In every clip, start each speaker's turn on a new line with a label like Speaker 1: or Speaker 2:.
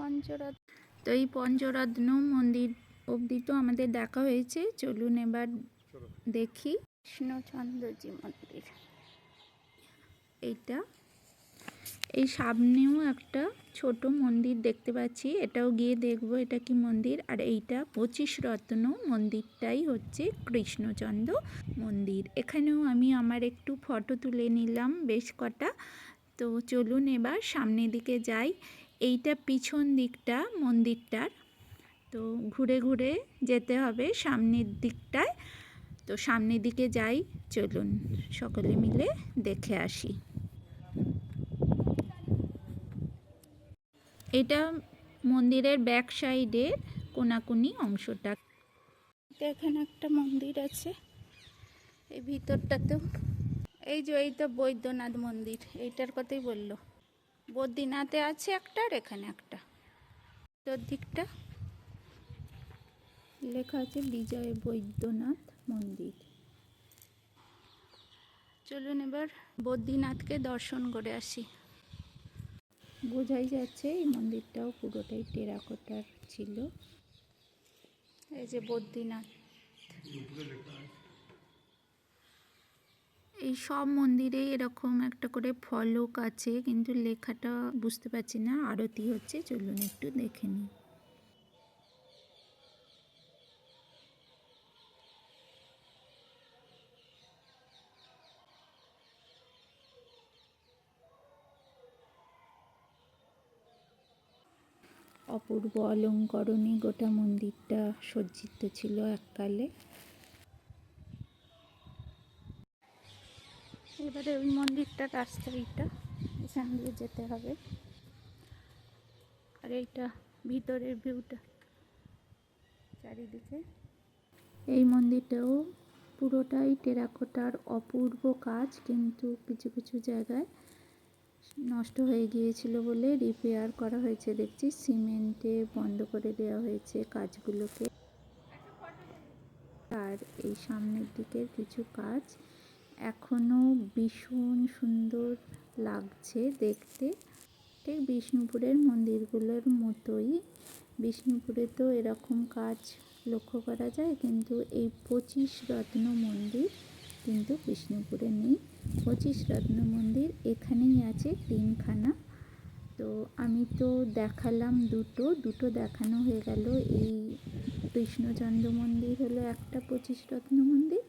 Speaker 1: পঞ্চরত্ন তো এই পঞ্চরত্ন মন্দির অবধি তো আমাদের দেখা হয়েছে। চলুন এবার দেখি। কৃষ্ণচন্দ্রজি মন্দির। এইটা। এই সামনেও একটা ছোট মন্দির দেখতে পাচ্ছি। এটাও গিয়ে দেখব এটা কি মন্দির। আর এইটা পঁচিশ রত্ন মন্দিরটাই হচ্ছে কৃষ্ণচন্দ্র মন্দির। এখানেও আমি আমার একটু ফটো তুলে নিলাম বেশ কটা। তো চলুন এবার সামনের দিকে যাই। এইটা পিছন দিকটা, মন্দিরটার। তো ঘুরে ঘুরে যেতে হবে সামনের দিকটায়। তো সামনের দিকে যাই, চলুন সকলে মিলে দেখে আসি। এটা মন্দিরের ব্যাক সাইডের কোনাকুনি অংশটা। এখানে একটা মন্দির আছে। এই ভিতরটাতেও। এই যে এই তো বৈদ্যনাথ মন্দির, এইটার কথাই বলল। বদ্রীনাথে আছে একটা আর এখানে একটা। তোর দিকটা। লেখা আছে বিজয় বৈদ্যনাথ মন্দির। চলুন এবার বদ্রীনাথকে দর্শন করে আসি। বোঝাই যাচ্ছে এই মন্দিরটাও পুরোটাই টেরাকোটার ছিল। এই যে বদ্রীনাথ। এই সব মন্দিরেই এরকম একটা করে ফলক আছে, কিন্তু লেখাটা বুঝতে পারছি না, আরতি হচ্ছে, চলুন একটু দেখে নিই। অপূর্ব অলঙ্করণে গোটা মন্দিরটা সজ্জিত ছিল এককালে। এবারে ওই মন্দিরটার রাস্তা এইটা, এখান দিয়ে যেতে হবে। আর এইটা ভিতরের ভিউটা, চারিদিকে। এই মন্দিরটাও পুরোটাই টেরাকোটার অপূর্ব কাজ, কিন্তু কিছু কিছু জায়গায় নষ্ট হয়ে গিয়েছিল বলে রিপেয়ার করা হয়েছে। দেখছি সিমেন্টে বন্ধ করে দেওয়া হয়েছে কাজগুলোকে। আর এই সামনের দিকের কিছু কাজ এখনও ভীষণ সুন্দর লাগছে দেখতে। ঠিক বিষ্ণুপুরের মন্দিরগুলোর মতোই। বিষ্ণুপুরে তো এরকম কাজ লক্ষ্য করা যায়, কিন্তু এই পঁচিশ রত্ন মন্দির কিন্তু বিষ্ণুপুরে নেই। পঁচিশ রত্ন মন্দির এখানেই আছে তিনখানা। তো আমি তো দেখালাম দুটো দুটো দেখানো হয়ে গেল। এই কৃষ্ণচন্দ্র মন্দির হলো একটা পঁচিশ রত্ন মন্দির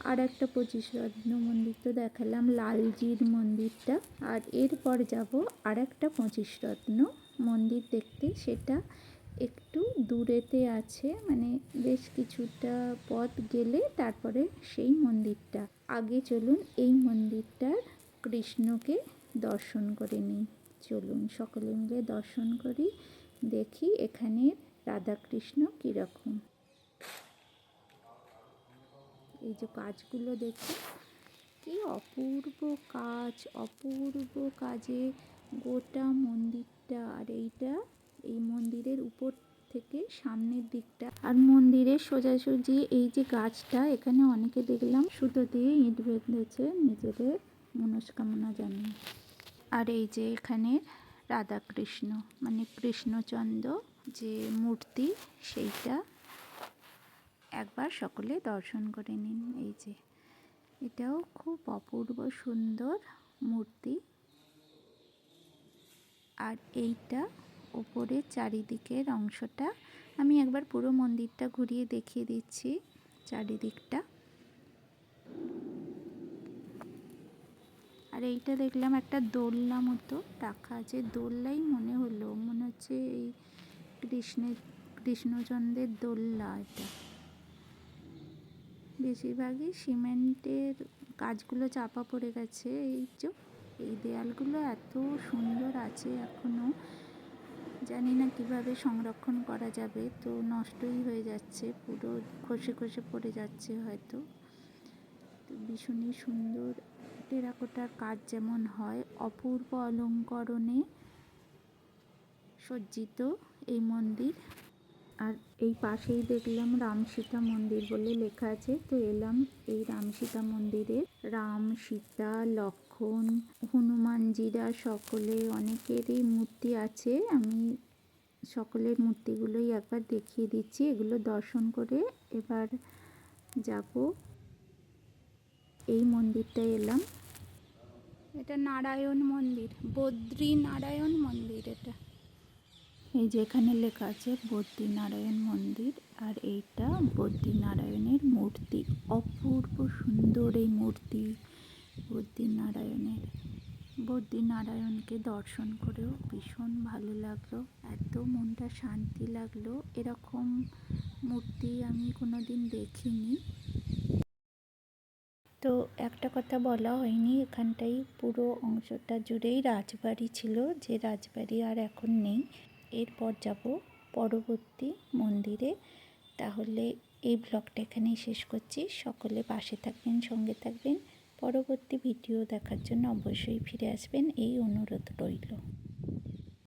Speaker 1: আর একটা পঁচিশ রত্ন মন্দির তো দেখালাম, লালজির মন্দিরটা। আর এরপর যাব আর একটা পঁচিশ রত্ন মন্দির দেখতে। সেটা একটু দূরেতে আছে মানে বেশ কিছুটা পথ গেলে তারপরে সেই মন্দিরটা। আগে চলুন এই মন্দিরটার কৃষ্ণকে দর্শন করে নিই। চলুন সকলে মিলে দর্শন করি, দেখি এখানে রাধাকৃষ্ণ কীরকম। এই যে কাজগুলো দেখুন, কি অপূর্ব কাজ, অপূর্ব কাজে গোটা মন্দিরটা আর এইটা, এই মন্দিরের উপর থেকে সামনের দিকটা। আর মন্দিরের সোজাসুজি এই যে গাছটা, এখানে অনেকে দেখলাম সুতো দিয়ে ইট বেঁধেছে নিজেদের মনস্কামনা জানিয়ে। আর এই যে এখানে রাধাকৃষ্ণ মানে কৃষ্ণচন্দ্র যে মূর্তি, সেইটা একবার সকলে দর্শন করে নিন। এই যে, এটাও খুব অপূর্ব সুন্দর মূর্তি। আর এইটা ওপরের চারিদিকের অংশটা আমি একবার পুরো মন্দিরটা ঘুরিয়ে দেখিয়ে দিচ্ছি চারিদিকটা। আর এইটা দেখলাম একটা দোলনা মতো রাখা আছে। দোল্লাই মনে হলো, মনে হচ্ছে এই কৃষ্ণের কৃষ্ণচন্দ্রের দোল্লা এটা। বেশিরভাগই সিমেন্টের কাজগুলো চাপা পড়ে গেছে। এই যে, এই দেয়ালগুলো এত সুন্দর আছে এখনও জানি না কীভাবে সংরক্ষণ করা যাবে, তো নষ্টই হয়ে যাচ্ছে, পুরো খসে খসে পড়ে যাচ্ছে হয়তো। তো ভীষণই সুন্দর টেরাকোটার কাজ যেমন হয়, অপূর্ব অলঙ্করণে সজ্জিত এই মন্দির। আর এই পাশেই দেখলাম রাম সীতা মন্দির বলে লেখা আছে। তো এলাম এই রাম সীতা মন্দিরে। রাম, সীতা, লক্ষণ, হনুমানজিরা সকলে অনেকেরই মূর্তি আছে। আমি সকলের মূর্তিগুলোই একবার দেখিয়ে দিচ্ছি। এগুলো দর্শন করে এবার যাব। এই মন্দিরটায় এলাম। এটা নারায়ণ মন্দির, বদ্রী নারায়ণ মন্দির এটা। এই যে এখানে লেখা আছে বদ্রী নারায়ণ মন্দির আর এইটা বদ্রী নারায়ণের মূর্তি, অপূর্ব সুন্দর এই মূর্তি বদ্রী নারায়ণের বদ্রী নারায়ণকে দর্শন করেও ভীষণ ভালো লাগল, এত মনটা শান্তি লাগল। এরকম মূর্তি আমি কোনোদিন দেখিনি। তো একটা কথা বলা হয়নি, এখানটাই পুরো অংশটা জুড়েই রাজবাড়ি ছিল, যে রাজবাড়ি আর এখন নেই। এরপর যাব পরবর্তী মন্দিরে। তাহলে এই ব্লগটা এখানেই শেষ করছি। সকলে পাশে থাকবেন, সঙ্গে থাকবেন। পরবর্তী ভিডিও দেখার জন্য অবশ্যই ফিরে আসবেন। এই অনুরোধ রইল।